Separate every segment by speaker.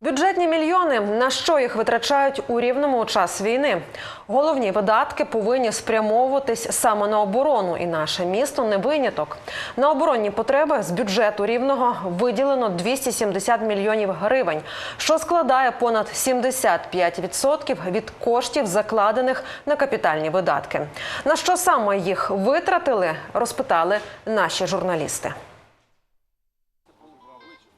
Speaker 1: Бюджетні мільйони на що їх витрачають у рівному час війни? Головні видатки повинні спрямовуватись саме на оборону, і наше місто не виняток. На оборонні потреби з бюджету рівного виділено 270 мільйонів гривень, що складає понад 75% від коштів, закладених на капітальні видатки. На що саме їх витратили, розпитали наші журналісти.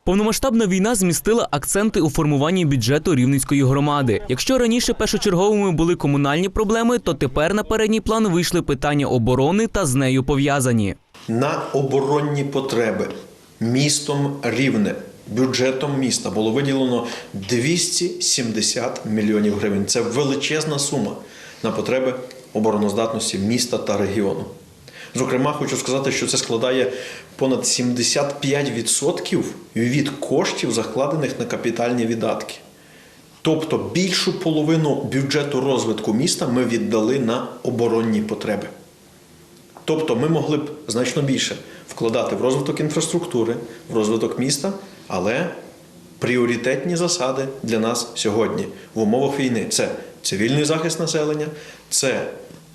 Speaker 2: Повномасштабна війна змістила акценти у формуванні бюджету рівненської громади. Якщо раніше першочерговими були комунальні проблеми, то тепер на передній план вийшли питання оборони та з нею пов'язані.
Speaker 3: на оборонні потреби містом Рівне. Бюджетом міста було виділено 270 мільйонів гривень. Це величезна сума на потреби обороноздатності міста та регіону. Зокрема, хочу сказати, що це складає понад 75% від коштів, закладених на капітальні видатки. Тобто більшу половину бюджету розвитку міста ми віддали на оборонні потреби. Тобто ми могли б значно більше вкладати в розвиток інфраструктури, в розвиток міста, але пріоритетні засади для нас сьогодні в умовах війни це цивільний захист населення, це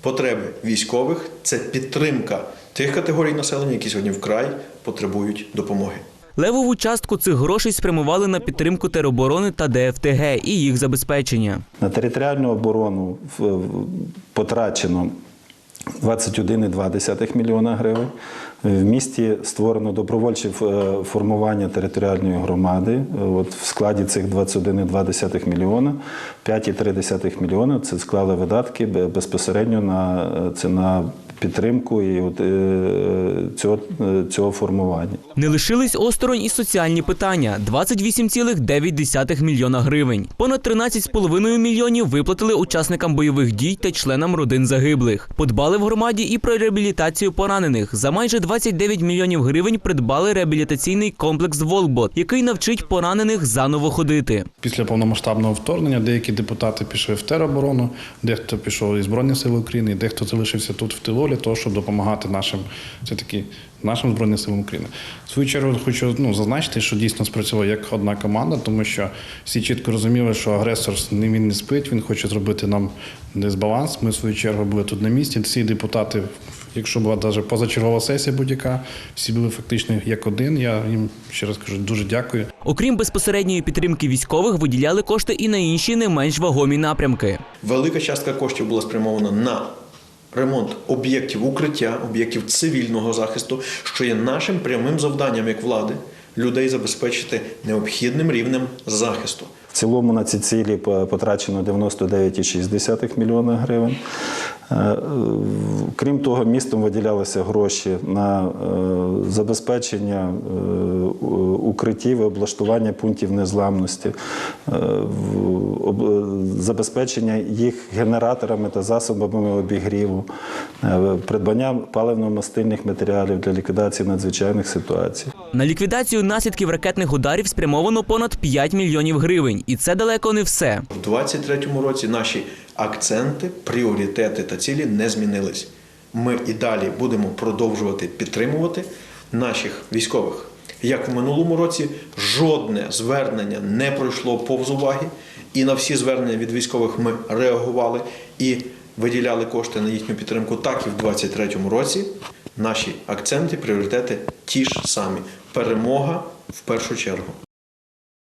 Speaker 3: потреби військових, це підтримка тих категорій населення, які сьогодні вкрай потребують допомоги.
Speaker 2: Левову частку цих грошей спрямували на підтримку тероборони та ДФТГ і їх забезпечення.
Speaker 4: На територіальну оборону потрачено 21,2 мільйона гривень. В місті створено добровольче е, формування територіальної громади. От в складі цих 21,2 мільйона 5,3 мільйона це склали видатки безпосередньо на е, це на підтримку і от, е, цього, е, цього формування.
Speaker 2: Не лишились осторонь і соціальні питання 28,9 мільйона гривень. Понад 13,5 мільйонів виплатили учасникам бойових дій та членам родин загиблих. Подбали в громаді і про реабілітацію поранених. За майже 29 мільйонів гривень придбали реабілітаційний комплекс Волкбот, який навчить поранених заново ходити.
Speaker 5: Після повномасштабного вторгнення деякі депутати пішли в тероборону, дехто пішов із Збройних сил України, дехто залишився тут в тилу для того, щоб допомагати нашим все таки нашим збройним силам України. В свою чергу хочу ну, зазначити, що дійсно спрацювала як одна команда, тому що всі чітко розуміли, що агресор не він не спить, він хоче зробити нам дисбаланс. Ми в свою чергу були тут на місці. Всі депутати, якщо була навіть позачергова сесія будь-яка, всі були фактично як один. Я їм ще раз кажу дуже дякую.
Speaker 2: Окрім безпосередньої підтримки військових, виділяли кошти і на інші не менш вагомі напрямки.
Speaker 3: Велика частка коштів була спрямована на ремонт об'єктів укриття, об'єктів цивільного захисту, що є нашим прямим завданням як влади людей забезпечити необхідним рівнем захисту.
Speaker 4: В цілому на ці цілі по- потрачено 99,6 мільйона гривень. Е, е, Крім того, містом виділялися гроші на е, забезпечення укриттів і облаштування пунктів незламності, забезпечення їх генераторами та засобами обігріву, придбання паливно-мастильних матеріалів для ліквідації надзвичайних ситуацій.
Speaker 2: На ліквідацію наслідків ракетних ударів спрямовано понад 5 мільйонів гривень, і це далеко не все.
Speaker 3: У 2023 році наші акценти, пріоритети та цілі не змінились. Ми і далі будемо продовжувати підтримувати наших військових. Як в минулому році, жодне звернення не пройшло повз уваги, і на всі звернення від військових ми реагували і виділяли кошти на їхню підтримку. Так і в 2023 році наші акценти, пріоритети ті ж самі. Перемога в першу чергу.